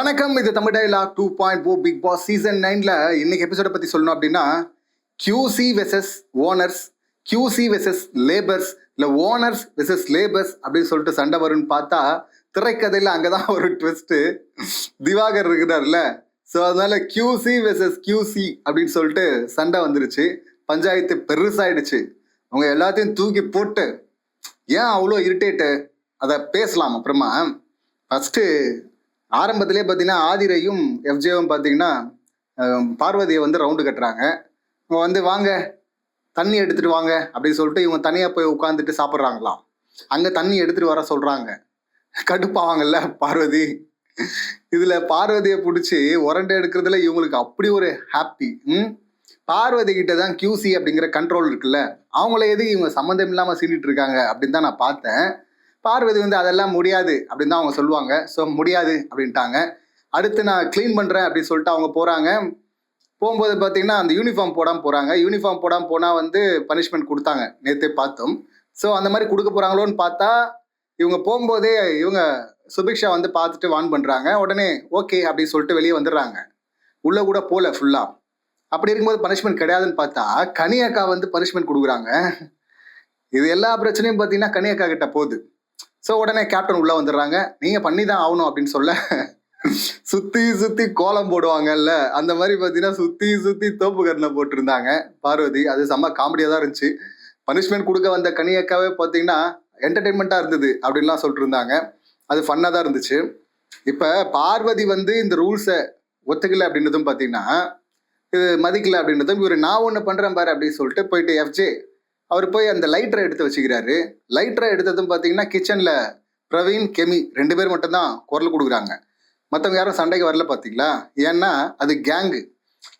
வணக்கம் இது Tamil dialogue two point O Big Boss season நைனில் இன்னைக்கு எபிசோடை பற்றி சொல்லணும் அப்படின்னா QC versus owners QC versus labours இல்லை ஓனர்ஸ் வெசஸ் லேபர்ஸ் அப்படின்னு சொல்லிட்டு சண்டை வரும்னு பார்த்தா திரைக்கதையில் அங்கே தான் ஒரு ட்விஸ்ட்டு திவாகர் இருக்கிறார்ல. ஸோ அதனால கியூசி வெசஸ் கியூசி அப்படின்னு சொல்லிட்டு சண்டை வந்துருச்சு. பஞ்சாயத்து பெருசாயிடுச்சு. அவங்க எல்லாத்தையும் தூக்கி போட்டு ஏன் அவ்வளோ இரிட்டேட்டு அதை பேசலாம் அப்புறமா. ஃபஸ்ட்டு ஆரம்பத்திலே பார்த்தீங்கன்னா ஆதிரையும் எஃப்ஜேவும் பார்த்தீங்கன்னா பார்வதியை வந்து ரவுண்டு கட்டுறாங்க. இவங்க வந்து வாங்க தண்ணி எடுத்துட்டு வாங்க அப்படின்னு சொல்லிட்டு இவங்க தனியாக போய் உட்காந்துட்டு சாப்பிட்றாங்களாம். அங்கே தண்ணி எடுத்துட்டு வர சொல்கிறாங்க கடுப்பாவாங்கல்ல பார்வதி. இதில் பார்வதியை பிடிச்சி உரண்டை எடுக்கிறதுல இவங்களுக்கு அப்படி ஒரு ஹாப்பி ம்? பார்வதி கிட்ட தான் கியூசி அப்படிங்கிற கண்ட்ரோல் இருக்குல்ல. அவங்கள எதுக்கு இவங்க சம்மந்தம் இல்லாமல் சீண்டிட்டு இருக்காங்க அப்படின்னு தான் நான் பார்த்தேன். பார்வதி வந்து அதெல்லாம் முடியாது அப்படின்னு தான் அவங்க சொல்லுவாங்க. ஸோ முடியாது அப்படின்ட்டாங்க. அடுத்து நான் க்ளீன் பண்ணுறேன் அப்படின்னு சொல்லிட்டு அவங்க போகிறாங்க போகும்போது பார்த்தீங்கன்னா அந்த யூனிஃபார்ம் போடாமல் போகிறாங்க யூனிஃபார்ம் போடாமல் போனால் வந்து பனிஷ்மெண்ட் கொடுத்தாங்க. நேற்றே பார்த்தோம். ஸோ அந்த மாதிரி கொடுக்க போகிறாங்களோன்னு பார்த்தா இவங்க போகும்போதே இவங்க சுபிக்ஷா வந்து பார்த்துட்டு வான் பண்ணுறாங்க உடனே ஓகே அப்படின்னு சொல்லிட்டு வெளியே வந்துடுறாங்க. உள்ளே கூட போகல ஃபுல்லாக அப்படி இருக்கும்போது பனிஷ்மெண்ட் கிடையாதுன்னு பார்த்தா கனியக்கா வந்து பனிஷ்மெண்ட் கொடுக்குறாங்க. இது எல்லா பிரச்சனையும் பார்த்தீங்கன்னா கனியக்கா கிட்ட போகுது. ஸோ உடனே கேப்டன் உள்ள வந்துடுறாங்க. நீங்க பண்ணி தான் ஆகணும் அப்படின்னு சொல்ல சுத்தி சுத்தி கோலம் போடுவாங்கல்ல அந்த மாதிரி பார்த்தீங்கன்னா சுத்தி சுத்தி தோப்பு கருணை போட்டிருந்தாங்க. பார்வதி அது செம்ம காமெடியாக தான் இருந்துச்சு. பனிஷ்மெண்ட் கொடுக்க வந்த கனியக்காவே பார்த்தீங்கன்னா என்டர்டெயின்மெண்ட்டாக இருந்தது அப்படின்லாம் சொல்லிட்டு இருந்தாங்க அது ஃபன்னாக தான் இருந்துச்சு. இப்போ பார்வதி வந்து இந்த ரூல்ஸை ஒத்துக்கல அப்படின்றதும் பார்த்தீங்கன்னா இது மதிக்கல அப்படின்றதும் இவர் நான் ஒன்று பண்ணுறேன் பாரு அப்படின்னு சொல்லிட்டு போயிட்டு எஃப்ஜே அவர் போய் அந்த லைட்டரை எடுத்து வச்சுக்கிறாரு. லைட்டரை எடுத்ததும் பார்த்தீங்கன்னா கிச்சனில் பிரவீன் கெமி ரெண்டு பேர் மட்டும்தான் குரல் கொடுக்குறாங்க. மற்றவங்க யாரும் சண்டைக்கு வரல பார்த்தீங்களா ஏன்னா அது கேங்கு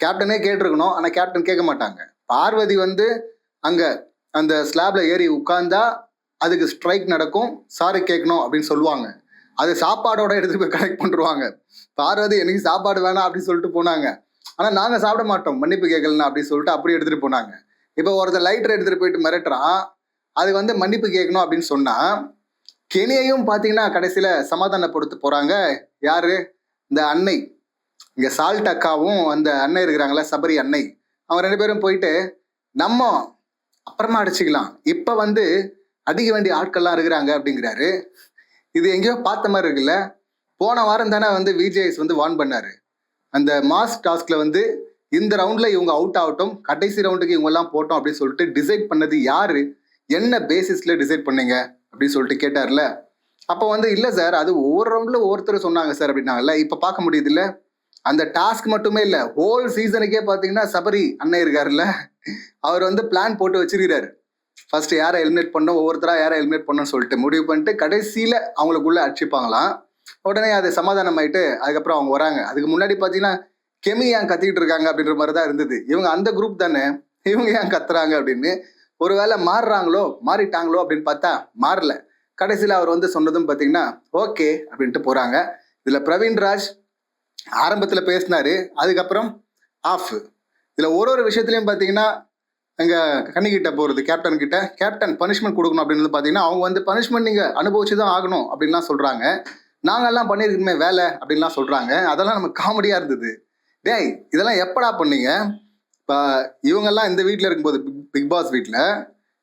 கேப்டனே கேட்டிருக்கணும். ஆனால் கேப்டன் கேட்க மாட்டாங்க. பார்வதி வந்து அங்கே அந்த ஸ்லாப்ல ஏறி உட்கார்ந்தா அதுக்கு ஸ்ட்ரைக் நடக்கும். சாரி கேட்கணும் அப்படின்னு சொல்லுவாங்க. அது சாப்பாடோட எடுத்துட்டு போய் கனெக்ட் பண்ணிருவாங்க. பார்வதி எனக்கு சாப்பாடு வேணாம் அப்படின்னு சொல்லிட்டு போனாங்க. ஆனால் நாங்கள் சாப்பிட மாட்டோம். மன்னிப்பு கேட்கலன்னா அப்படின்னு சொல்லிட்டு அப்படி எடுத்துகிட்டு போனாங்க. இப்போ ஒருத்தர் லைட்டர் எடுத்துட்டு போயிட்டு மிரட்டுறான் அது வந்து மன்னிப்பு கேட்கணும் அப்படின்னு சொன்னா கெனியையும் பார்த்தீங்கன்னா கடைசியில் சமாதானப்படுத்த போறாங்க. யாரு? இந்த அன்னை. இங்க சால்ட் அக்காவும் அந்த அன்னை இருக்கிறாங்களா சபரி அன்னை. அவங்க ரெண்டு பேரும் போயிட்டு நம்ம அப்புறமா அடிச்சுக்கலாம். இப்போ வந்து அடிக்க வேண்டிய ஆட்கள்லாம் இருக்கிறாங்க அப்படிங்கிறாரு. இது எங்கேயோ பார்த்த மாதிரி இருக்குல்ல. போன வாரம் தானே வந்து விஜேஎஸ் வந்து வார்ன் பண்ணாரு. அந்த மாஸ் டாஸ்க்ல வந்து இந்த ரவுண்ட்ல இவங்க அவுட் ஆகட்டும் கடைசி ரவுண்டுக்கு இவங்க எல்லாம் போட்டோம் அப்படின்னு சொல்லிட்டு டிசைட் பண்ணது யாரு? என்ன பேசிஸ்ல டிசைட் பண்ணீங்க? அப்படின்னு சொல்லிட்டு கேட்டார்ல. அப்போ வந்து இல்லை சார் அது ஒவ்வொரு ரவுண்ட்ல ஒவ்வொருத்தர் சொன்னாங்க சார் அப்படின்னாங்கல்ல. இப்போ பார்க்க முடியுது இல்ல அந்த டாஸ்க் மட்டுமே இல்ல ஹோல் சீசனுக்கே பாத்தீங்கன்னா சபரி அண்ணன் இருக்காருல்ல. அவர் வந்து பிளான் போட்டு வச்சிருக்கிறாரு. ஃபர்ஸ்ட் யாரை எலிமினேட் பண்ணோம் ஒவ்வொருத்தரா யாரை எலிமினேட் பண்ணணும்னு சொல்லிட்டு முடிவு பண்ணிட்டு கடைசியில அவங்களுக்குள்ள அடிச்சுப்பாங்களாம். உடனே அது சமாதானம் ஆயிட்டு அதுக்கப்புறம் அவங்க வராங்க. அதுக்கு முன்னாடி பாத்தீங்கன்னா கெமி ஏன் கத்திக்கிட்டு இருக்காங்க அப்படின்ற மாதிரி தான் இருந்தது. இவங்க அந்த குரூப் தானே இவங்க ஏன் கத்துறாங்க அப்படின்னு. ஒருவேளை மாறுறாங்களோ மாறிட்டாங்களோ அப்படின்னு பார்த்தா மாறல. கடைசியில் அவர் வந்து சொன்னதும் பார்த்தீங்கன்னா ஓகே அப்படின்ட்டு போறாங்க. இதுல பிரவீன் ராஜ் ஆரம்பத்தில் பேசினாரு அதுக்கப்புறம் ஆஃப். இதில் ஒரு ஒரு விஷயத்துலையும் பார்த்தீங்கன்னா அங்கே கண்ணிக்கிட்ட போகிறது கேப்டன் கிட்ட கேப்டன் பனிஷ்மெண்ட் கொடுக்கணும் அப்படின்னு பார்த்தீங்கன்னா அவங்க வந்து பனிஷ்மெண்ட் நீங்கள் அனுபவிச்சு தான் ஆகணும் அப்படின்லாம் சொல்கிறாங்க நாங்கெல்லாம் பண்ணியிருக்கணுமே வேலை அப்படின்லாம் சொல்கிறாங்க அதெல்லாம் நமக்கு காமெடியாக இருந்தது. டேய் இதெல்லாம் எப்படா பண்ணீங்க? இப்போ இவங்கெல்லாம் இந்த வீட்டில் இருக்கும்போது பிக் பிக் பாஸ் வீட்டில்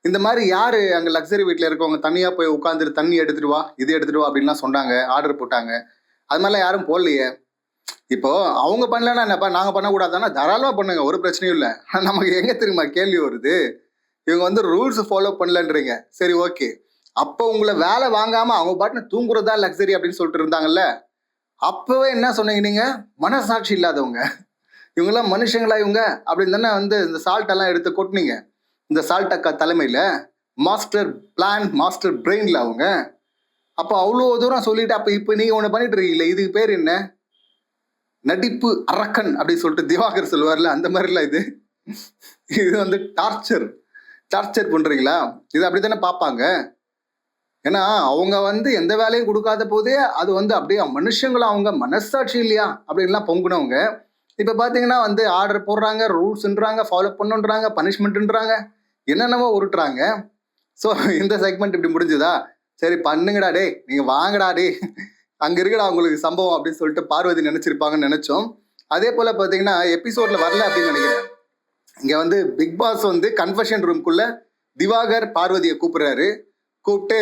இந்த மாதிரி யார் அங்கே லக்ஸரி வீட்டில் இருக்கவங்க தனியாக போய் உட்காந்துட்டு தண்ணி எடுத்துட்டு வா இது எடுத்துட்டு வா அப்படின்லாம் சொன்னாங்க ஆர்டர் போட்டாங்க. அது மாதிரிலாம் யாரும் போடலையே. இப்போ அவங்க பண்ணலன்னா என்னப்பா நாங்கள் பண்ணக்கூடாதுன்னா தாராளமாக பண்ணுங்க ஒரு பிரச்சனையும் இல்லை. நமக்கு எங்கே தெரியுமா கேள்வி வருது? இவங்க வந்து ரூல்ஸ் ஃபாலோ பண்ணலன்றீங்க. சரி ஓகே அப்போ உங்களை வேலை வாங்காமல் அவங்க பாட்டுன்னு தூங்குறதா லக்ஸரி அப்படின்னு சொல்லிட்டு இருந்தாங்கல்ல? அப்பவே என்ன சொன்னீங்க நீங்க? மனசாட்சி இல்லாதவங்க. இவங்கெல்லாம் மனுஷங்களா இவங்க அப்படின்னு தானே வந்து இந்த சால்ட் எல்லாம் எடுத்து கொட்டினீங்க. இந்த சால்ட் அக்கா தலைமையில மாஸ்டர் பிளான் மாஸ்டர் பிரெயின்ல அவங்க. அப்போ அவ்வளோ தூரம் சொல்லிட்டு அப்போ இப்போ நீங்க ஒன்று பண்ணிட்டு இருக்கீங்களே இதுக்கு பேர் என்ன? நடிப்பு அரக்கன் அப்படின்னு சொல்லிட்டு திவாகர் சொல்லுவார்ல அந்த மாதிரிலாம் இது. இது வந்து டார்ச்சர் டார்ச்சர் பண்றீங்களா? இது அப்படித்தானே பார்ப்பாங்க. ஏன்னா அவங்க வந்து எந்த வேலையும் கொடுக்காத போதே அது வந்து அப்படியே மனுஷங்களும் அவங்க மனசாட்சி இல்லையா அப்படின்லாம் பொங்குனவங்க. இப்போ பார்த்தீங்கன்னா வந்து ஆர்டர் போடுறாங்க ரூல்ஸ்ன்றாங்க ஃபாலோ பண்ணுன்றாங்க பனிஷ்மெண்ட்ன்றாங்க என்னென்னவோ உருட்டுறாங்க. ஸோ இந்த செக்மெண்ட் இப்படி முடிஞ்சுதா? சரி பண்ணுங்கடா டே நீங்கள் வாங்கடா டே அங்கே இருக்கடா உங்களுக்கு சம்பவம் அப்படின்னு சொல்லிட்டு பார்வதி நினச்சிருப்பாங்கன்னு நினச்சோம். அதே போல் பார்த்தீங்கன்னா எபிசோடில் வரல அப்படின்னு நினைக்கிறேன். இங்கே வந்து பிக் பாஸ் வந்து கன்ஃபஷன் ரூம்குள்ளே திவாகர் பார்வதியை கூப்பிடுறாரு. கூப்பிட்டு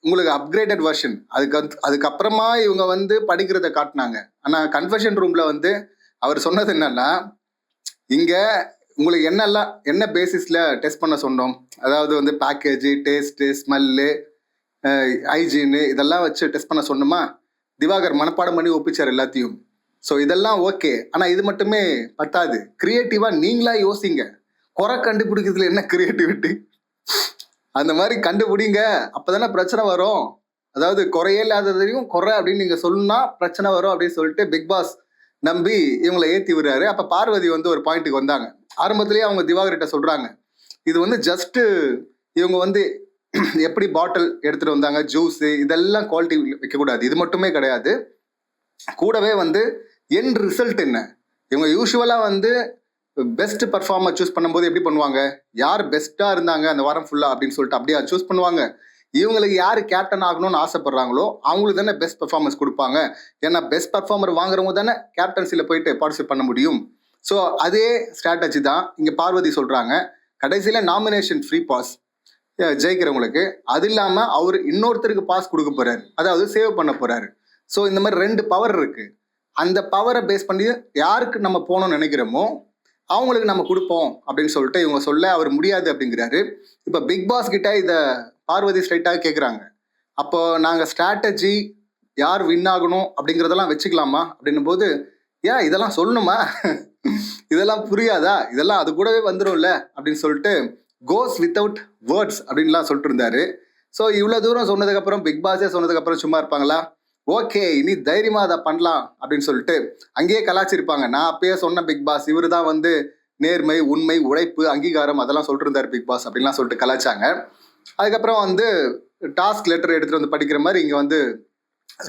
உங்களுக்கு அப்கிரேடட் வெர்ஷன் அதுக்கு வந்து- அதுக்கப்புறமா இவங்க வந்து படிக்கிறத காட்டினாங்க. ஆனால் கன்ஃபர்ஷன் ரூம்ல வந்து அவர் சொன்னது என்னன்னா இங்க உங்களுக்கு என்னெல்லாம் என்ன பேசிஸ்ல டெஸ்ட் பண்ண சொன்னோம்? அதாவது வந்து பேக்கேஜ் டேஸ்ட் ஸ்மெல்லு ஹைஜீனு இதெல்லாம் வச்சு டெஸ்ட் பண்ண சொன்னோமா? திவாகர் மனப்பாடம் பண்ணி ஒப்பிச்சார் எல்லாத்தையும். ஸோ இதெல்லாம் ஓகே ஆனால் இது மட்டுமே பத்தாது. கிரியேட்டிவாக நீங்களா யோசிங்க. குறை கண்டுபிடிக்கிறதுல என்ன கிரியேட்டிவிட்டி அந்த மாதிரி கண்டுபிடிங்க. அப்பதானே பிரச்சனை வரும். அதாவது குறையே இல்லாததையும் குறை அப்படின்னு நீங்க சொல்லுனா பிரச்சனை வரும் அப்படின்னு சொல்லிட்டு பிக் பாஸ் நம்பி இவங்களை ஏத்தி விடுறாரு. அப்ப பார்வதி வந்து ஒரு பாயிண்ட்டுக்கு வந்தாங்க. ஆரம்பத்திலேயே அவங்க திவாகர்கிட்ட சொல்றாங்க. இது வந்து ஜஸ்ட் இவங்க வந்து எப்படி பாட்டில் எடுத்துட்டு வந்தாங்க? ஜூஸ் இதெல்லாம் குவாலிட்டி வைக்கக்கூடாது. இது மட்டுமே கிடையாது. கூடவே வந்து என் ரிசல்ட் என்ன? இவங்க யூஸ்வலாக வந்து பெஸ்ட் பர்ஃபார்மர் சூஸ் பண்ணும்போது எப்படி பண்ணுவாங்க? யார் பெஸ்ட்டாக இருந்தாங்க அந்த வாரம் ஃபுல்லாக அப்படின்னு சொல்லிட்டு அப்படியே சூஸ் பண்ணுவாங்க. இவங்களுக்கு யார் கேப்டன் ஆகணும்னு ஆசைப்படுறாங்களோ அவங்களுக்கு தானே பெஸ்ட் பர்ஃபார்மன்ஸ் கொடுப்பாங்க. ஏன்னா பெஸ்ட் பர்ஃபார்மர் வாங்குறவங்க தானே கேப்டன்சியில் போயிட்டு பார்ட்டிசிபேட் பண்ண முடியும். ஸோ அதே ஸ்ட்ராட்டஜி தான் இங்கே பார்வதி சொல்கிறாங்க கடைசியில் நாமினேஷன் ஃப்ரீ பாஸ் ஜெயிக்கிறவங்களுக்கு. அது இல்லாமல் அவர் இன்னொருத்தருக்கு பாஸ் கொடுக்க போகிறாரு அதாவது சேவ் பண்ண போகிறாரு ஸோ இந்த மாதிரி ரெண்டு பவர் இருக்குது அந்த பவரை பேஸ் பண்ணி யாருக்கு நம்ம போகணும்னு நினைக்கிறோமோ அவங்களுக்கு நம்ம கொடுப்போம் அப்படின்னு சொல்லிட்டு இவங்க சொல்ல அவர் முடியாது அப்படிங்கிறாரு. இப்போ பிக் பாஸ் கிட்ட இதை பார்வதி ஸ்ட்ரைட்டாக கேட்குறாங்க அப்போ நாங்கள் ஸ்ட்ராட்டஜி யார் வின் ஆகணும் அப்படிங்கிறதெல்லாம் வச்சுக்கலாமா? அப்படின்னும் போது ஏன் இதெல்லாம் சொல்லணுமா? இதெல்லாம் புரியாதா? இதெல்லாம் அது கூடவே வந்துடும்ல அப்படின்னு சொல்லிட்டு கோஸ் வித்தவுட் வேர்ட்ஸ் அப்படின்லாம் சொல்லிட்டு இருந்தாரு. ஸோ இவ்வளோ தூரம் சொன்னதுக்கப்புறம் பிக் பாஸே சொன்னதுக்கப்புறம் சும்மா இருப்பாங்களா? ஓகே இனி தைரியமா அதை பண்ணலாம் அப்படின்னு சொல்லிட்டு அங்கேயே கலாச்சிருப்பாங்க. நான் அப்பயே சொன்ன பிக் பாஸ் இவரு தான் வந்து நேர்மை உண்மை உழைப்பு அங்கீகாரம் அதெல்லாம் சொல்லிட்டு இருந்தார் பிக் பாஸ் அப்படின்லாம் சொல்லிட்டு கலாச்சாங்க. அதுக்கப்புறம் வந்து டாஸ்க் லெட்டர் எடுத்துட்டு வந்து படிக்கிற மாதிரி இங்க வந்து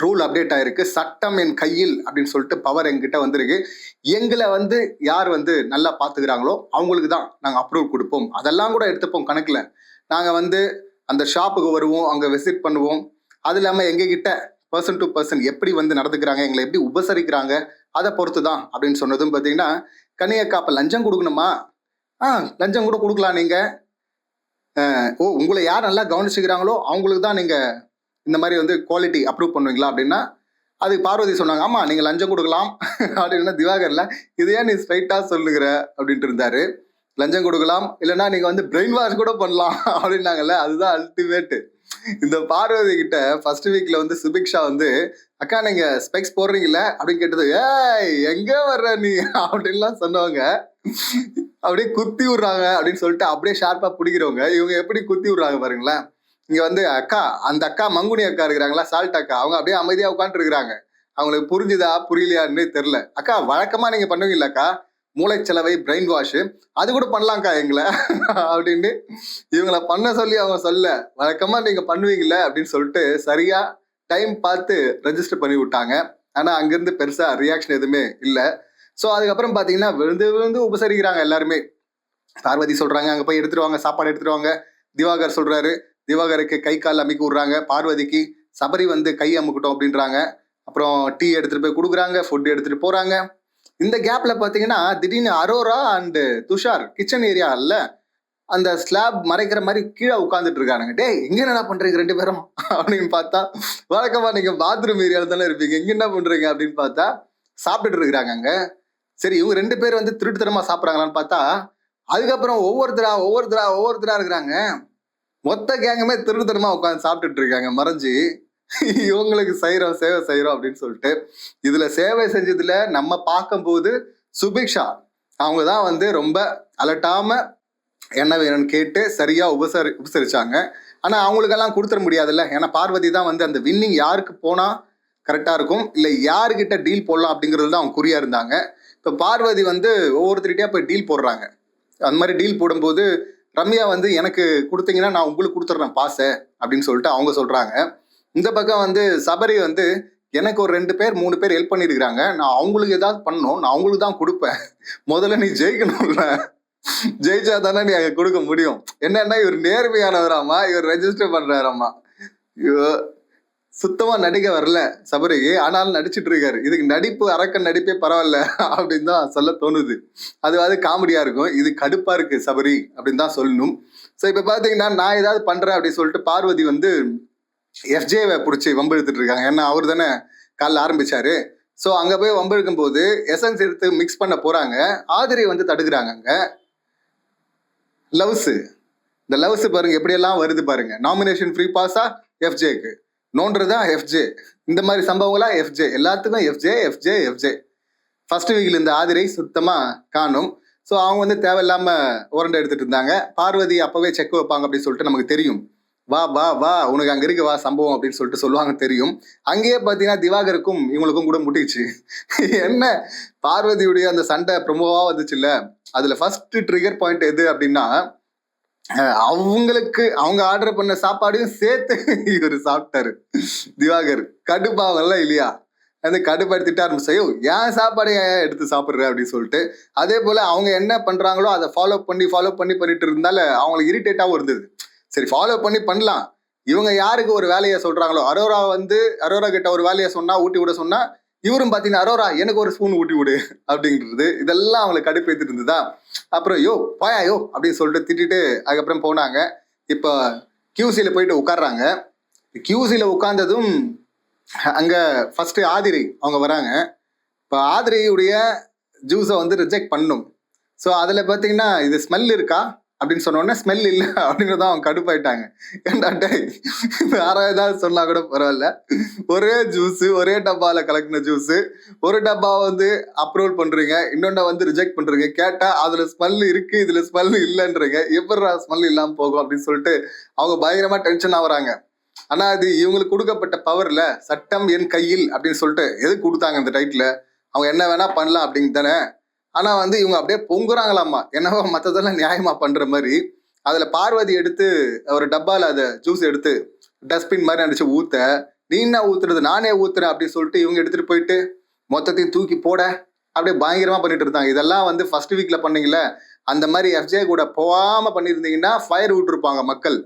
ரூல் அப்டேட் ஆயிருக்கு. சட்டம் என் கையில் அப்படின்னு சொல்லிட்டு பவர் எங்கிட்ட வந்திருக்கு. எங்களை வந்து யார் வந்து நல்லா பார்த்துக்கிறாங்களோ அவங்களுக்கு தான் நாங்கள் அப்ரூவ் கொடுப்போம். அதெல்லாம் கூட எடுத்துப்போம் கணக்கில். நாங்கள் வந்து அந்த ஷாப்புக்கு வருவோம் அங்கே விசிட் பண்ணுவோம். அது இல்லாமல் எங்ககிட்ட பர்சன் டு பர்சன் எப்படி வந்து நடந்துக்கிறாங்க எங்களை எப்படி உபசரிக்கிறாங்க அதை பொறுத்து தான் அப்படின்னு சொன்னதும் பார்த்தீங்கன்னா கனியக்கா அப்போ லஞ்சம் கொடுக்கணுமா? ஆ லஞ்சம் கூட கொடுக்கலாம் நீங்கள் ஓ உங்களை யார் நல்லா கவனிச்சுக்கிறாங்களோ அவங்களுக்கு தான் நீங்கள் இந்த மாதிரி வந்து குவாலிட்டி அப்ரூவ் பண்ணுவீங்களா அப்படின்னா அது பார்வதி சொன்னாங்க ஆமாம் நீங்கள் லஞ்சம் கொடுக்கலாம் அப்படின்னா திவாகரில் இது ஏன் நீ ஸ்ட்ரைட்டாக சொல்லுகிற அப்படின்ட்டு இருந்தார். லஞ்சம் கொடுக்கலாம் இல்லைன்னா நீங்கள் வந்து பிரெயின் வாஷ் கூட பண்ணலாம் அப்படின்னாங்கல்ல அதுதான் அல்டிமேட்டு இந்த பார்வதி கிட்ட ஃபர்ஸ்ட் வீக்ல வந்து சுபிக்ஷா வந்து அக்கா நீங்க ஸ்பெக்ஸ் போடுறீங்கல்ல? அப்படின்னு கேட்டது ஏய் எங்க வர்ற நீ? அப்படின்லாம் சொன்னவங்க. அப்படியே குத்தி விடுறாங்க அப்படின்னு சொல்லிட்டு அப்படியே ஷார்ப்பா பிடிக்கிறவங்க. இவங்க எப்படி குத்தி விடுறாங்க பாருங்களேன். இங்க வந்து அக்கா அந்த அக்கா மங்குனி அக்கா இருக்கிறாங்களா? சால்ட் அக்கா. அவங்க அப்படியே அமைதியா உட்காந்துட்டு இருக்கிறாங்க. அவங்களுக்கு புரிஞ்சுதா புரியலையான்னு தெரியல. அக்கா வழக்கமா நீங்க பண்ணுவீங்களாக்கா மூளைச்சலவை பிரெயின் வாஷ் அது கூட பண்ணலாம்க்கா எங்களை. அப்படின்னு இவங்களை பண்ண சொல்லி அவங்க சொல்ல வழக்கமா நீங்க பண்ணுவீங்கள அப்படின்னு சொல்லிட்டு சரியா டைம் பார்த்து ரெஜிஸ்டர் பண்ணி விட்டாங்க. ஆனா அங்கிருந்து பெருசா ரியாக்ஷன் எதுவுமே இல்லை. ஸோ அதுக்கப்புறம் பாத்தீங்கன்னா விழுந்து விழுந்து உபசரிக்கிறாங்க எல்லாருமே. பார்வதி சொல்றாங்க அங்க போய் எடுத்துட்டு வாங்க சாப்பாடு எடுத்துட்டு வாங்க. திவாகர் சொல்றாரு. திவாகருக்கு கை கால் அமைக்க விடுறாங்க. பார்வதிக்கு சபரி வந்து கை அமுக்கட்டும் அப்படின்றாங்க. அப்புறம் டீ எடுத்துட்டு போய் கொடுக்குறாங்க ஃபுட் எடுத்துட்டு போறாங்க. இந்த கேப்ல பாத்தீங்கன்னா திடீர்னு Arora and Tushar kitchen area இல்ல அந்த ஸ்லாப் மறைக்கிற மாதிரி கீழே உட்காந்துட்டு இருக்கானுங்க. டேய் எங்க என்ன பண்றீங்க ரெண்டு பேரும்? அப்படின்னு பார்த்தா வழக்கமா நீங்க பாத்ரூம் ஏரியால தானே இருப்பீங்க. எங்க என்ன பண்றீங்க? அப்படின்னு பார்த்தா சாப்பிட்டுட்டு இருக்கிறாங்க அங்க. சரி இவங்க ரெண்டு பேர் வந்து திருட்டுத்தனமா சாப்பிட்றாங்களான்னு பார்த்தா அதுக்கப்புறம் ஒவ்வொருத்தரா ஒவ்வொருத்தரா ஒவ்வொருத்தரா இருக்கிறாங்க. மொத்த கேங்குமே திருட்டுத்தனமா உட்காந்து சாப்பிட்டுட்டு இருக்காங்க மறைஞ்சு. இவங்களுக்கு செய்யறோம் சேவை செய்யறோம் அப்படின்னு சொல்லிட்டு இதுல சேவை செஞ்சதுல நம்ம பார்க்கும்போது சுபிக்ஷா அவங்க தான் வந்து ரொம்ப அலட்டாம என்ன வேணும்னு கேட்டு சரியா உபசரி உபசரிச்சாங்க. ஆனா அவங்களுக்கெல்லாம் கொடுத்துட முடியாதுல்ல. ஏன்னா பார்வதி தான் வந்து அந்த வின்னிங் யாருக்கு போனா கரெக்டா இருக்கும் இல்ல யாருக்கிட்ட டீல் போடலாம் அப்படிங்கிறது தான் அவங்க குறியா இருந்தாங்க. இப்ப பார்வதி வந்து ஒவ்வொருத்தருகிட்டயா போய் டீல் போடுறாங்க. அந்த மாதிரி டீல் போடும்போது ரம்யா வந்து எனக்கு கொடுத்தீங்கன்னா நான் உங்களுக்கு கொடுத்துட்றேன் பாசை அப்படின்னு சொல்லிட்டு அவங்க சொல்றாங்க. இந்த பக்கம் வந்து சபரி வந்து எனக்கு ஒரு ரெண்டு பேர் மூணு பேர் ஹெல்ப் பண்ணியிருக்கிறாங்க நான் அவங்களுக்கு ஏதாவது பண்ணணும். நான் அவங்களுக்கு தான் கொடுப்பேன். முதல்ல நீ ஜெயிக்கணும்ல. ஜெயிச்சா தானே நீ அங்கே கொடுக்க முடியும். என்னன்னா இவர் நேர்மையானவராமா இவர் ரெஜிஸ்டர் பண்றாராமா ஐயோ. நடிக்க வரல சபரிக்கு ஆனாலும் நடிச்சிட்டு இருக்காரு. இதுக்கு நடிப்பு அரக்க நடிப்பே பரவாயில்ல அப்படின்னு தான் சொல்ல தோணுது. அது அது காமெடியாக இருக்கும். இது கடுப்பாக இருக்குது சபரி அப்படின்னு தான் சொல்லணும். ஸோ இப்போ பார்த்தீங்கன்னா நான் ஏதாவது பண்ணுறேன் அப்படின்னு சொல்லிட்டு பார்வதி வந்து எஃப்ஜேவை பிடிச்சி வம்பு எடுத்துட்டு இருக்காங்க. ஏன்னா அவர் தானே காலைல ஆரம்பிச்சாரு. ஸோ அங்கே போய் வம்பு எடுக்கும் போது எசன்ஸ் எடுத்து மிக்ஸ் பண்ண போறாங்க. ஆதிரை வந்து தடுக்கிறாங்க அங்கே. லவ்ஸு இந்த லவ்ஸ் பாருங்க எப்படியெல்லாம் வருது பாருங்க. நாமினேஷன் ஃப்ரீ பாஸா எஃப்ஜேக்கு நோன்றதா எஃப்ஜே இந்த மாதிரி சம்பவங்களா? எஃப்ஜே எல்லாத்துக்கும் எஃப்ஜே எஃப்ஜே எஃப்ஜே ஃபர்ஸ்ட் வீக்ல இந்த ஆதிரை சுத்தமா காணும். ஸோ அவங்க வந்து தேவையில்லாம உரண்டை எடுத்துட்டு இருந்தாங்க. பார்வதி அப்பவே செக் வைப்பாங்க அப்படின்னு சொல்லிட்டு நமக்கு தெரியும். வா வா வா உனக்கு அங்க இருக்கு வா சம்பவம் அப்படின்னு சொல்லிட்டு சொல்லுவாங்க தெரியும். அங்கேயே பார்த்தீங்கன்னா திவாகருக்கும் இவங்களுக்கும் கூட முட்டிச்சு என்ன? பார்வதியுடைய அந்த சண்டை ப்ரொமோவா வந்துச்சுல்ல? அதுல ஃபர்ஸ்ட் ட்ரிகர் பாயிண்ட் எது அப்படின்னா அவங்களுக்கு அவங்க ஆர்டர் பண்ண சாப்பாடையும் சேர்த்து இவர் சாப்பிட்டாரு. திவாகர் கடுப்பாவல்ல இல்லையா? வந்து கடுப்படுத்திட்டு ஆரம்பிச்சையோ ஏன் சாப்பாடை ஏன் எடுத்து சாப்பிட்ற? அப்படின்னு சொல்லிட்டு. அதே போல அவங்க என்ன பண்றாங்களோ அதை ஃபாலோ பண்ணி ஃபாலோ பண்ணி பண்ணிட்டு இருந்தால அவங்களுக்கு இரிட்டேட்டாகவும் இருந்தது. சரி ஃபாலோ பண்ணி பண்ணலாம். இவங்க யாருக்கு ஒரு வேலையை சொல்றாங்களோ? அரோரா வந்து அரோரா கிட்ட ஒரு வேலையை சொன்னா ஊட்டி விட சொன்னா இவரும் பாத்தீங்கன்னா அரோரா எனக்கு ஒரு ஸ்பூன் ஊட்டி விடு. அப்படின்றது இதெல்லாம் அவங்களுக்கு கடுப்பேத்திட்டு இருந்ததா அப்புறம் யோ பாயா யோ அப்படின்னு சொல்லிட்டு திட்டிட்டு அதுக்கப்புறம் போனாங்க. இப்போ கியூசியில் போயிட்டு உட்கார்றாங்க கியூசியில் உட்கார்ந்ததும் அங்கே ஃபர்ஸ்ட் ஆதிரி அவங்க வராங்க. இப்போ ஆதிரியுடைய ஜூஸை வந்து ரிஜெக்ட் பண்ணும். ஸோ அதில் பார்த்தீங்கன்னா இது ஸ்மெல் இருக்கா? அப்படின்னு சொன்ன உடனே ஸ்மெல் இல்லை அப்படின்னு தான் அவங்க கடுப்பாயிட்டாங்க. ஏன்டா வேற ஏதாவது சொன்னா கூட பரவாயில்ல. ஒரே ஜூஸ் ஒரே டப்பாவில் கலக்கின ஜூஸ் ஒரு டப்பா வந்து அப்ரூவல் பண்றீங்க இன்னொன்னா வந்து ரிஜெக்ட் பண்றீங்க. கேட்டா அதுல ஸ்மெல் இருக்கு இதுல ஸ்மெல் இல்லைன்றீங்க. எப்படிடா ஸ்மெல் இல்லாம போகும்? அப்படின்னு சொல்லிட்டு அவங்க பயங்கரமா டென்ஷன் ஆகுறாங்க ஆனா அது இவங்களுக்கு கொடுக்கப்பட்ட பவர்ல சட்டம் என் கையில் அப்படின்னு சொல்லிட்டு எதுக்கு கொடுத்தாங்க இந்த டைட்டில் அவங்க என்ன வேணா பண்ணலாம் அப்படின்னு தானே ஆனா வந்து இவங்க அப்படியே பொங்குறாங்களாமா என்னவோ மத்ததெல்லாம் நியாயமா பண்ற மாதிரி. அதுல பார்வதி எடுத்து ஒரு டப்பால அதை ஜூஸ் எடுத்து டஸ்ட்பின் மாதிரி நினைச்சு ஊத்த நீ என்ன ஊத்துறது? நானே ஊத்துறேன் அப்படின்னு சொல்லிட்டு இவங்க எடுத்துட்டு போயிட்டு மொத்தத்தையும் தூக்கி போட அப்படியே பயங்கரமா பண்ணிட்டு இருந்தாங்க. இதெல்லாம் வந்து ஃபர்ஸ்ட் வீக்ல பண்ணீங்கல்ல அந்த மாதிரி எஃப்ஜே கூட போகாம பண்ணியிருந்தீங்கன்னா ஃபயர் விட்டுருப்பாங்க மக்கள்.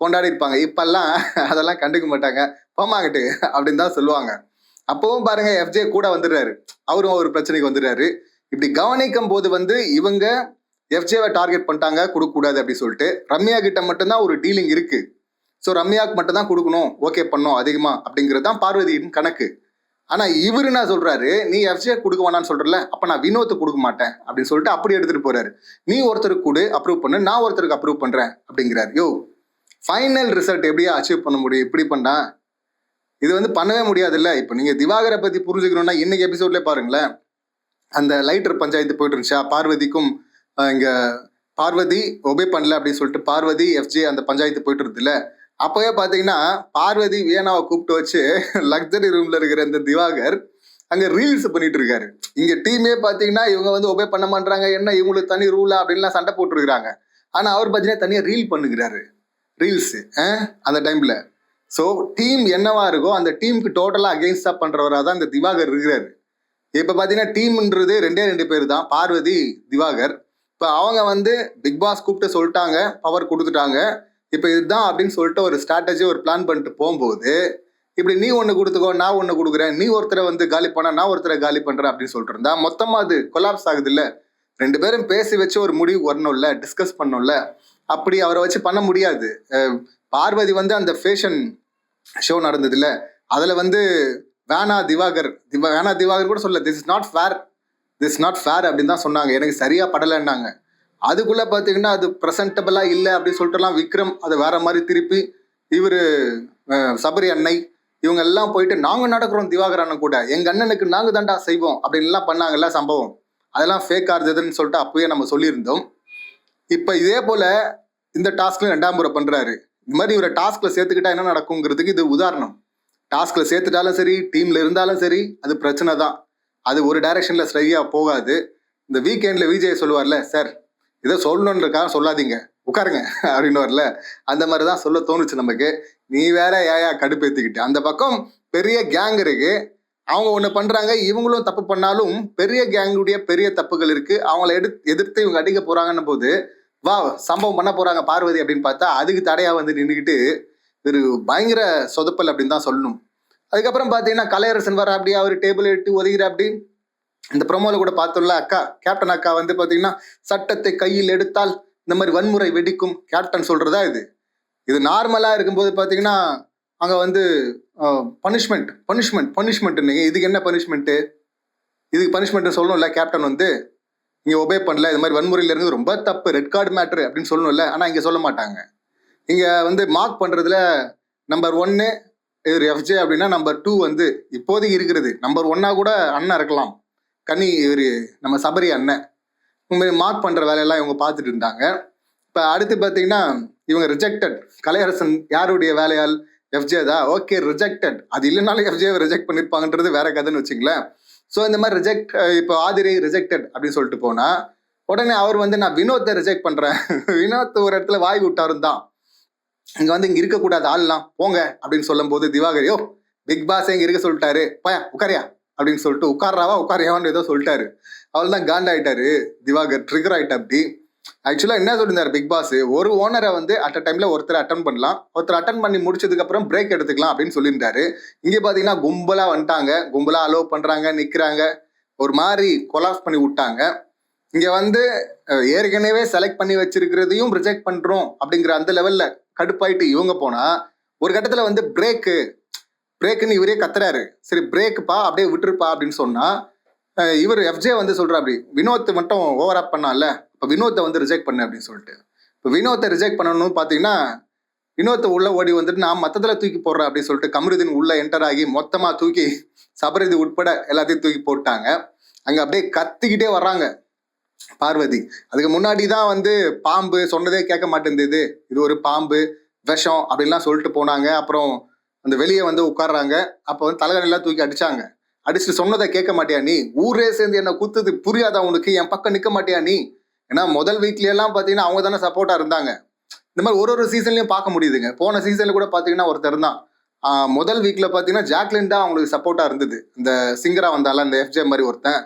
கொண்டாடி இருப்பாங்க இப்பெல்லாம் அதெல்லாம் கண்டுக்க மாட்டாங்க. போமாங்கட்டு அப்படின்னு தான் சொல்லுவாங்க. அப்பவும் பாருங்க எஃப்ஜே கூட வந்துடுறாரு. அவரும் ஒரு பிரச்சனைக்கு வந்துடுறாரு. இப்படி கவனிக்கும் போது வந்து இவங்க எஃப்ஜேவை டார்கெட் பண்ணிட்டாங்க கொடுக்கக்கூடாது அப்படின்னு சொல்லிட்டு. ரம்யா கிட்ட மட்டும்தான் ஒரு டீலிங் இருக்கு. ஸோ ரம்யாவுக்கு மட்டும் தான் கொடுக்கணும். ஓகே பண்ணோம் அதிகமா அப்படிங்கிறது தான் பார்வதியின் கணக்கு. ஆனா இவரு என்ன சொல்றாரு? நீ எஃப்ஜே கொடுக்க வேணாம்னு சொல்றல அப்ப நான் வினோத்துக்கு கொடுக்க மாட்டேன் அப்படின்னு சொல்லிட்டு அப்படி எடுத்துட்டு போறாரு. நீ ஒருத்தருக்கு கொடு அப்ரூவ் பண்ணு நான் ஒருத்தருக்கு அப்ரூவ் பண்றேன் அப்படிங்கிறாரு. யோ ஃபைனல் ரிசல்ட் எப்படியா அச்சீவ் பண்ண முடியும்? இப்படி பண்ணா? இது வந்து பண்ணவே முடியாதுல்ல. இப்போ நீங்க திவாகரை பத்தி புரிஞ்சுக்கணும்னா இன்னைக்கு எபிசோட்ல பாருங்களேன். அந்த லைட்டர் பஞ்சாயத்து போயிட்டு இருந்துச்சா பார்வதிக்கும் இங்கே இங்க பார்வதி ஒபே பண்ணல அப்படின்னு சொல்லிட்டு பார்வதி எஃப்ஜே அந்த பஞ்சாயத்து போயிட்டு இருக்குதுல்ல அப்பவே பாத்தீங்கன்னா பார்வதி வியனாவை கூப்பிட்டு வச்சு லக்ஸரி ரூம்ல இருக்கிற இந்த திவாகர் அங்க ரீல்ஸ் பண்ணிட்டு இருக்காரு. இங்க டீமே பாத்தீங்கன்னா இவங்க வந்து ஒபே பண்ண மாட்டாங்க என்ன இவங்களுக்கு தனி ரூலா அப்படின்லாம் சண்டை போட்டுருக்காங்க ஆனா அவர் பாத்தீங்கன்னா தனியா ரீல் பண்ணுகிறாரு. ரீல்ஸ் அந்த டைம்ல ஸோ டீம் என்னவா இருக்கோ அந்த டீமுக்கு டோட்டலா அகெயின்ஸ்டா பண்றவரா தான் இந்த திவாகர் இருக்கிறாரு. இப்ப பாத்தீங்கன்னா டீம்ன்றது ரெண்டே ரெண்டு பேர் தான். பார்வதி திவாகர். இப்ப அவங்க வந்து பிக் பாஸ் கூப்பிட்டு சொல்லிட்டாங்க பவர் கொடுத்துட்டாங்க. இப்ப இதுதான் அப்படின்னு சொல்லிட்டு ஒரு ஸ்ட்ராட்டஜி ஒரு பிளான் பண்ணிட்டு போகும்போது இப்படி நீ ஒண்ணு கொடுத்துக்கோ நான் ஒண்ணு கொடுக்குறேன். நீ ஒருத்தரை வந்து காலி பண்ணா நான் ஒருத்தரை காலி பண்றேன் அப்படின்னு சொல்லிட்டு இருந்தா மொத்தமா அது கொலாப்ஸ் ஆகுது இல்ல. ரெண்டு பேரும் பேசி வச்சு ஒரு முடிவு வரணும்ல டிஸ்கஸ் பண்ணணும்ல. அப்படி அவரை வச்சு பண்ண முடியாது. பார்வதி வந்து அந்த ஃபேஷன் ஷோ நடந்தது இல்ல. அதுல வந்து வேணா திவாகர் திவா வேணா திவாகர் கூட சொல்ல this is not fair this not fair அப்படின்னு தான் சொன்னாங்க. எனக்கு சரியா படலைன்னாங்க. அதுக்குள்ள பாத்தீங்கன்னா அது ப்ரெசன்டபிளா இல்லை அப்படின்னு சொல்லிட்டுலாம் விக்ரம் அதை வேற மாதிரி திருப்பி இவரு சபரி அன்னை இவங்க எல்லாம் போயிட்டு நாங்க நடக்கிறோம் திவாகர் அண்ணன் கூட. எங்க அண்ணனுக்கு நாங்க தாண்டா செய்வோம் அப்படின்லாம் பண்ணாங்கல்ல சம்பவம். அதெல்லாம் ஃபேக் இருந்ததுன்னு சொல்லிட்டு அப்பயே நம்ம சொல்லியிருந்தோம். இப்ப இதே போல இந்த டாஸ்க்ல ரெண்டாம் முறை பண்றாரு. இந்த மாதிரி இவரை டாஸ்க்ல சேர்த்துக்கிட்டா என்ன நடக்குங்கிறதுக்கு இது உதாரணம். டாஸ்கில் சேர்த்துட்டாலும் சரி டீமில் இருந்தாலும் சரி அது பிரச்சனை தான். அது ஒரு டைரக்ஷன்ல சரியாக போகாது. இந்த வீக்கெண்டில் விஜய் சொல்லுவார்ல சார் இதை சொல்லணுன்றக்காக சொல்லாதீங்க. உட்காருங்க அப்படின்னு வரல அந்த மாதிரி தான் சொல்ல தோணுச்சு நமக்கு. நீ வேற ஏயா கடுப்பேற்றிக்கிட்டு அந்த பக்கம் பெரிய கேங் இருக்கு. அவங்க ஒன்று பண்ணுறாங்க இவங்களும் தப்பு பண்ணாலும் பெரிய கேங்குடைய பெரிய தப்புகள் இருக்குது அவங்கள எடு எதிர்த்து இவங்க அடிக்க போகிறாங்கன்னும் போது வா சம்பவம் பண்ண போகிறாங்க பார்வதி அப்படின்னு பார்த்தா அதுக்கு தடையாக வந்து நின்றுக்கிட்டு ஒரு பயங்கர சொதப்பல் அப்படின்னு தான் சொல்லணும். அதுக்கப்புறம் பார்த்தீங்கன்னா கலையரசன் வர அப்படி அவர் டேபிள் எடுத்து ஒதுகிற அப்படி. இந்த ப்ரொமோவில் கூட பார்த்தோம்ல அக்கா கேப்டன் அக்கா வந்து பார்த்தீங்கன்னா சட்டத்தை கையில் எடுத்தால் இந்த மாதிரி வன்முறை வெடிக்கும் கேப்டன் சொல்றதா இது? இது நார்மலாக இருக்கும்போது பார்த்தீங்கன்னா அங்கே வந்து பனிஷ்மெண்ட் பனிஷ்மெண்ட் பனிஷ்மெண்ட் இதுக்கு என்ன பனிஷ்மெண்ட்டு இதுக்கு பனிஷ்மெண்ட் சொல்லணும்ல கேப்டன் வந்து. இங்கே ஒபே பண்ணல இது மாதிரி வன்முறையிலேருந்து ரொம்ப தப்பு ரெட் கார்டு மேட்ரு அப்படின்னு சொல்லணும்ல ஆனால் இங்கே சொல்ல மாட்டாங்க. இங்கே வந்து மார்க் பண்ணுறதுல நம்பர் ஒன்று இவர் எஃப்ஜே அப்படின்னா நம்பர் டூ வந்து இப்போதைக்கு இருக்கிறது. நம்பர் ஒன்னா கூட அண்ணன் இருக்கலாம். கனி இவர் நம்ம சபரி அண்ணன். உண்மையை மார்க் பண்ணுற வேலையெல்லாம் இவங்க பார்த்துட்டு இருந்தாங்க. இப்போ அடுத்து பார்த்தீங்கன்னா இவங்க ரிஜெக்டட் கலையரசன் யாருடைய வேலையால் எஃப்ஜே தான் ஓகே ரிஜெக்டட் அது இல்லைனாலும் எஃப்ஜே ரிஜெக்ட் பண்ணியிருப்பாங்கன்றது வேற கதைன்னு வச்சுங்களேன் ஸோ இந்த மாதிரி ரிஜெக்ட் இப்போ ஆதிரை ரிஜெக்டட் அப்படின்னு சொல்லிட்டு போனால் உடனே அவர் வந்து நான் வினோத்தை ரிஜெக்ட் பண்ணுறேன் வினோத் ஒரு இடத்துல வாய் விட்டாரும் தான் இங்க வந்து இங்க இருக்கக்கூடாது ஆள்லாம் போங்க அப்படின்னு சொல்லும் போது திவாகர் யோ பிக் பாஸ் இங்க இருக்க சொல்லிட்டாரு. பயா உட்காரியா? அப்படின்னு சொல்லிட்டு உட்கார்றாவா? உட்காரியாவான்னு ஏதோ சொல்லிட்டாரு. அவள் தான் காண்டாயிட்டாரு திவாகர் ட்ரிகர் ஆயிட்டா அப்படி ஆக்சுவலா என்ன சொல்லியிருந்தாரு பிக் பாஸ் ஒரு ஓனரை வந்து அட் அ டைம்ல ஒருத்தர் அட்டன் பண்ணலாம். ஒருத்தர் அட்டன் பண்ணி முடிச்சதுக்கு அப்புறம் பிரேக் எடுத்துக்கலாம் அப்படின்னு சொல்லியிருந்தாரு. இங்கே பாத்தீங்கன்னா கும்பலா வந்துட்டாங்க. கும்பலா அலோவ் பண்றாங்க நிக்கிறாங்க. ஒரு மாதிரி கொலாப்ஸ் பண்ணி விட்டாங்க. இங்க வந்து ஏற்கனவே செலக்ட் பண்ணி வச்சிருக்கிறதையும் ரிஜெக்ட் பண்றோம் அப்படிங்கிற அந்த லெவல்ல கடுப்பாயிட்டு இவங்க போனா ஒரு கட்டத்துல வந்து பிரேக்கு பிரேக்குன்னு இவரே கத்துறாரு. சரி பிரேக்குப்பா அப்படியே விட்டுருப்பா அப்படின்னு சொன்னா இவர் எஃப்ஜே வந்து சொல்றா அப்படி வினோத் மட்டும் ஓவர் ஆப் பண்ணால இப்போ வினோத்தை வந்து ரிஜெக்ட் பண்ணு அப்படின்னு சொல்லிட்டு. இப்போ வினோத்தை ரிஜெக்ட் பண்ணணும்னு பார்த்தீங்கன்னா வினோத்தை உள்ள ஓடி வந்துட்டு நான் மத்தத்துல தூக்கி போடுறேன் அப்படின்னு சொல்லிட்டு கமருதீன் உள்ள என்டர் ஆகி மொத்தமா தூக்கி சபரிதி உட்பட எல்லாத்தையும் தூக்கி போட்டாங்க. அங்க அப்படியே கத்திக்கிட்டே வர்றாங்க. பார்வதி. அதுக்கு முன்னாடி தான் வந்து பாம்பு சொன்னதே கேட்க மாட்டேங்குது இது ஒரு பாம்பு விஷம் அப்படின்லாம் சொல்லிட்டு போனாங்க. அப்புறம் அந்த வெளியே வந்து உட்கார்றாங்க. அப்போ வந்து தலைகணெல்லாம் தூக்கி அடிச்சாங்க. அடிச்சுட்டு சொன்னதை கேட்க மாட்டியா நீ? ஊரே சேர்ந்து என்ன குத்துது புரியாதா உனக்கு? என் பக்கம் நிற்க மாட்டியா நீ? ஏன்னா முதல் வீக்ல எல்லாம் பார்த்தீங்கன்னா அவங்க தானே சப்போர்ட்டா இருந்தாங்க. இந்த மாதிரி ஒரு ஒரு சீசன்லையும் பார்க்க முடியுதுங்க. போன சீசன்ல கூட பார்த்தீங்கன்னா ஒருத்தர் தான். முதல் வீக்ல பார்த்தீங்கன்னா ஜாக்லின் தான் அவங்களுக்கு சப்போர்ட்டா இருந்தது. இந்த சிங்கரா வந்தால இந்த எஃப்ஜே மாதிரி ஒருத்தன்.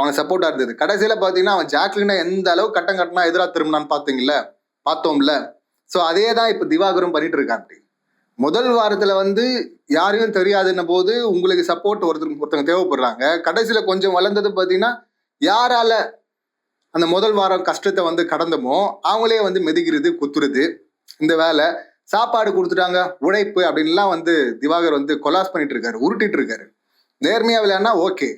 அவனுக்கு சப்போர்ட்டா இருந்தது. கடைசியில பாத்தீங்கன்னா அவன் ஜாக்லினை எந்த அளவு கட்டம் கட்டினா எதிரா திரும்பினான்னு பாத்தீங்கல்ல? பார்த்தோம்ல. ஸோ அதே தான் இப்போ திவாகரும் பண்ணிட்டு இருக்காங்க முதல் வாரத்துல வந்து யாரையும் தெரியாதுன்ன போது உங்களுக்கு சப்போர்ட் ஒருத்தருக்கு ஒருத்தங்க தேவைப்படுறாங்க. கடைசியில கொஞ்சம் வளர்ந்தது பாத்தீங்கன்னா யாரால அந்த முதல் வாரம் கஷ்டத்தை வந்து கடந்தமோ அவங்களே வந்து மெதிக்கிறது குத்துறது இந்த வேலை சாப்பாடு கொடுத்துட்டாங்க உழைப்பு அப்படின்லாம் வந்து திவாகர் வந்து கொலாஸ் பண்ணிட்டு இருக்காரு உருட்டிட்டு இருக்காரு. நேர்மையா விளையாடினா ஓகே.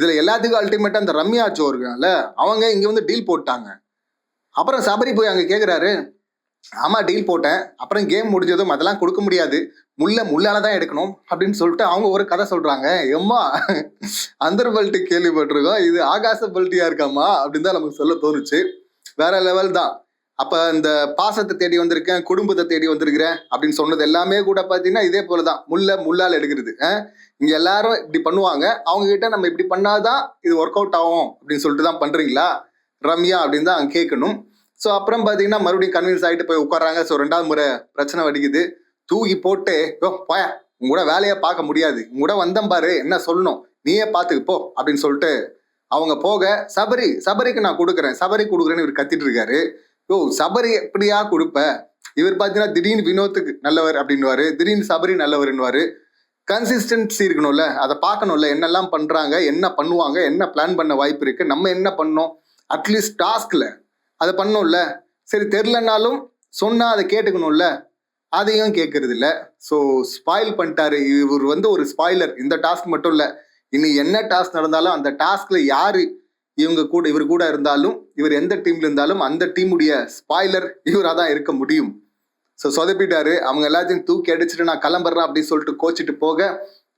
இதுல எல்லாத்துக்கும் அல்டிமேட்டா அந்த ரம்யா சோ இருக்காங்கல்ல அவங்க இங்க வந்து டீல் போட்டாங்க. அப்புறம் சபரி போய் அங்க கேக்குறாரு ஆமா டீல் போட்டேன். அப்புறம் கேம் முடிஞ்சதும் அதெல்லாம் கொடுக்க முடியாது. முள்ள முள்ளால தான் எடுக்கணும் அப்படின்னு சொல்லிட்டு அவங்க ஒரு கதை சொல்றாங்க. எம்மா அந்தர் பல்ட்டி கேள்விப்பட்டிருக்கோம். இது ஆகாச பல்ட்டியா இருக்காமா அப்படின்னு தான் நமக்கு சொல்ல தோணுச்சு. வேற லெவல் தான். அப்ப இந்த பாசத்தை தேடி வந்திருக்கேன் குடும்பத்தை தேடி வந்திருக்கிறேன் அப்படின்னு சொன்னது எல்லாமே கூட பாத்தீங்கன்னா இதே போலதான். முல்லை முள்ளால் எடுக்கிறது. இங்கே இங்க எல்லாரும் இப்படி பண்ணுவாங்க. அவங்க கிட்ட நம்ம இப்படி பண்ணாதான் இது ஒர்க் அவுட் ஆகும் அப்படின்னு சொல்லிட்டு தான் பண்றீங்களா? ரம்யா அப்படின்னு தான் அங்க கேட்கணும். ஸோ அப்புறம் பார்த்தீங்கன்னா மறுபடியும் கன்வின்ஸ் ஆகிட்டு போய் உட்காராங்க ஸோ ரெண்டாவது முறை பிரச்சனை வடிக்குது. தூக்கி போட்டு யோ போய உங்க கூட வேலையை பார்க்க முடியாது. உங்க கூட வந்தேன் பாரு என்ன சொல்லணும்? நீயே பார்த்துக்கு போ அப்படின்னு சொல்லிட்டு அவங்க போக சபரி சபரிக்கு நான் கொடுக்குறேன். சபரி கொடுக்குறேன்னு இவர் கத்திட்டு இருக்காரு. யோ சபரி எப்படியா கொடுப்ப? இவர் பார்த்தீங்கன்னா திடீர்னு வினோத்துக்கு நல்லவர் அப்படின்வாரு திடீர்னு சபரி நல்லவர்னுவாரு கன்சிஸ்டன்சி இருக்கணும்ல. அதை பார்க்கணும்ல. என்னெல்லாம் பண்றாங்க? என்ன பண்ணுவாங்க? என்ன பிளான் பண்ண வாய்ப்பு இருக்கு? நம்ம என்ன பண்ணோம்? அட்லீஸ்ட் டாஸ்க்ல அதை பண்ணோம்ல. சரி தெரிலனாலும் சொன்னா அதை கேட்டுக்கணும்ல. அதையும் கேட்கறது இல்லை ஸோ ஸ்பாயில் பண்ணிட்டாரு. இவர் வந்து ஒரு ஸ்பாய்லர் இந்த டாஸ்க் மட்டும் இல்லை. இனி என்ன டாஸ்க் நடந்தாலும் அந்த டாஸ்க்ல யாரு இவங்க கூட இவர் கூட இருந்தாலும் இவர் எந்த டீம்ல இருந்தாலும் அந்த டீமுடைய ஸ்பாய்லர் இவராக தான் இருக்க முடியும். ஸோ சொதப்பிட்டாரு. அவங்க எல்லாத்தையும் தூக்கி அடிச்சுட்டு நான் கிளம்புறேன் அப்படின்னு சொல்லிட்டு கோச்சிட்டு போக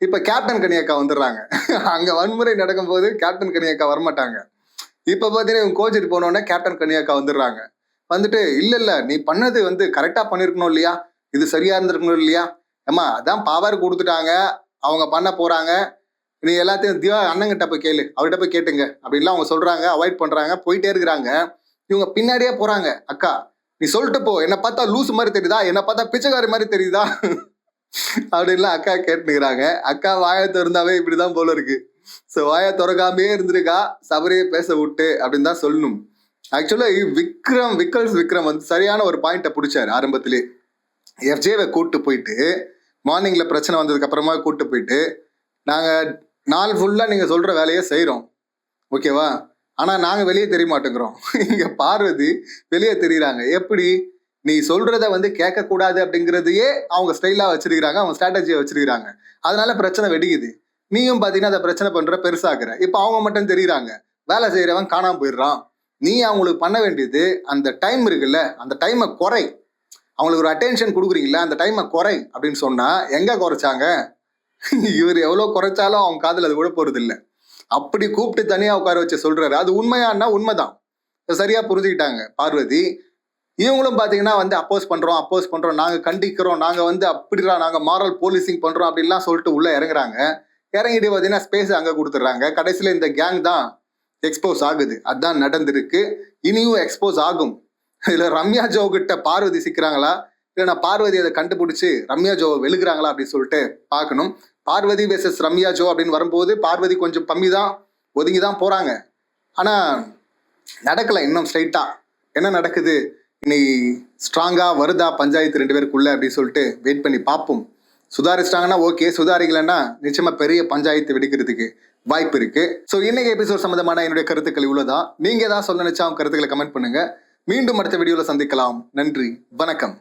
இப்போ கேப்டன் கனியக்கா வந்துடுறாங்க. அங்கே வன்முறை நடக்கும்போது கேப்டன் கனியக்கா வரமாட்டாங்க. இப்போ பார்த்தீங்கன்னா இவங்க கோச்சிட்டு போனோடனே கேப்டன் கனியாக்கா வந்துடுறாங்க. வந்துட்டு இல்லை இல்லை நீ பண்ணது வந்து கரெக்டாக பண்ணியிருக்கணும் இல்லையா? இது சரியா இருந்திருக்கணும் இல்லையா? ஏமா அதான் பவர் கொடுத்துட்டாங்க. அவங்க பண்ண போறாங்க. நீ எல்லாத்தையும் திவா அண்ணங்கிட்ட போய் கேளு. அவர்கிட்ட போய் கேட்டுங்க. அப்படின்லாம் அவங்க சொல்றாங்க அவாய்ட் பண்றாங்க போயிட்டே இருக்கிறாங்க. இவங்க பின்னாடியே போறாங்க. அக்கா நீ சொல்லிட்டு போ. என்னை பார்த்தா லூஸ் மாதிரி தெரியுதா? என்னை பார்த்தா பிச்சைக்காரி மாதிரி தெரியுதா? அப்படின்லாம் அக்கா கேட்டுக்கிறாங்க அக்கா வாயை திறந்தாவே இப்படிதான் போல இருக்கு. ஸோ வாயை திறக்காமே இருந்திருக்கா? சபரியை பேச விட்டு அப்படின்னு தான் சொல்லணும். ஆக்சுவலா விக்ரம் விக்கல்ஸ் விக்ரம் வந்து சரியான ஒரு பாயிண்ட்டை பிடிச்சாரு ஆரம்பத்திலே. எஃப்ஜேவை கூப்பிட்டு போயிட்டு மார்னிங்கில் பிரச்சனை வந்ததுக்கு அப்புறமா கூப்பிட்டு போயிட்டு நாங்கள் நாள் ஃபுல்லாக நீங்கள் சொல்கிற வேலையை செய்கிறோம் ஓகேவா? ஆனால் நாங்கள் வெளியே தெரிய மாட்டேங்கிறோம் இங்கே பார்வதி வெளியே தெரியுறாங்க. எப்படி? நீ சொல்கிறத வந்து கேட்கக்கூடாது அப்படிங்கிறதையே அவங்க ஸ்டைலாக வச்சிருக்கிறாங்க அவங்க ஸ்ட்ராட்டஜியை வச்சிருக்கிறாங்க. அதனால பிரச்சனை வெடிக்குது. நீயும் பார்த்தீங்கன்னா அதை பிரச்சனை பண்ணுற பெருசாக்குற. இப்போ அவங்க மட்டும் தெரியுறாங்க. வேலை செய்கிறவன் காணாமல் போயிடுறான். நீ அவங்களுக்கு பண்ண வேண்டியது அந்த டைம் இருக்குல்ல அந்த டைமை குறை. அவங்களுக்கு ஒரு அட்டென்ஷன் கொடுக்குறீங்களா அந்த டைமை குறை அப்படின்னு சொன்னால் எங்கே குறைச்சாங்க? இவர் எவ்வளோ குறைச்சாலும் அவங்க காதில் அது விட போறது இல்லை அப்படி கூப்பிட்டு தனியாக உட்கார வச்சு சொல்றாரு. அது உண்மையானா உண்மைதான். இதை சரியா புரிஞ்சுக்கிட்டாங்க. பார்வதி இவங்களும் பார்த்தீங்கன்னா வந்து அப்போஸ் பண்றோம் அப்போஸ் பண்றோம். நாங்கள் கண்டிக்கிறோம். நாங்கள் வந்து அப்படிலாம் நாங்கள் மாரல் போலீசிங் பண்றோம் அப்படின்லாம் சொல்லிட்டு உள்ள இறங்குறாங்க. இறங்கிட்டு பார்த்தீங்கன்னா ஸ்பேஸ் அங்கே கொடுத்துட்றாங்க. கடைசியில் இந்த கேங் தான் எக்ஸ்போஸ் ஆகுது. அதான் நடந்திருக்கு. இனியும் எக்ஸ்போஸ் ஆகும். இதில் ரம்யா ஜோ கிட்ட பார்வதி சிக்கிறாங்களா? இல்லைன்னா பார்வதி அதை கண்டுபிடிச்சி ரம்யா ஜோவை வெளுக்குறாங்களா அப்படின்னு சொல்லிட்டு பார்க்கணும். பார்வதி வெர்சஸ் ரம்யா ஜோ அப்படின்னு வரும்போது பார்வதி கொஞ்சம் கம்மி தான் ஒதுங்கி தான் போகிறாங்க ஆனால் நடக்கலை இன்னும் ஸ்ட்ரைட்டாக என்ன நடக்குது? இன்னைக்கு ஸ்ட்ராங்காக வருதா பஞ்சாயத்து ரெண்டு பேருக்குள்ளே அப்படின்னு சொல்லிட்டு வெயிட் பண்ணி பார்ப்போம். சுதாரிச்சிட்டாங்கன்னா ஓகே சுதாரிக்கலைன்னா நிச்சயமாக பெரிய பஞ்சாயத்து வெடிக்கிறதுக்கு வாய்ப்பு இருக்கு. ஸோ இன்னைக்கு எபிசோட் சம்மந்தமான என்னுடைய கருத்துக்கள் இவ்வளோதான் நீங்கள் ஏதாவது சொல்ல நினைச்சா அவங்க கருத்துக்களை கமெண்ட் பண்ணுங்க. மீண்டும் அடுத்த வீடியோவில் சந்திக்கலாம். நன்றி. வணக்கம்.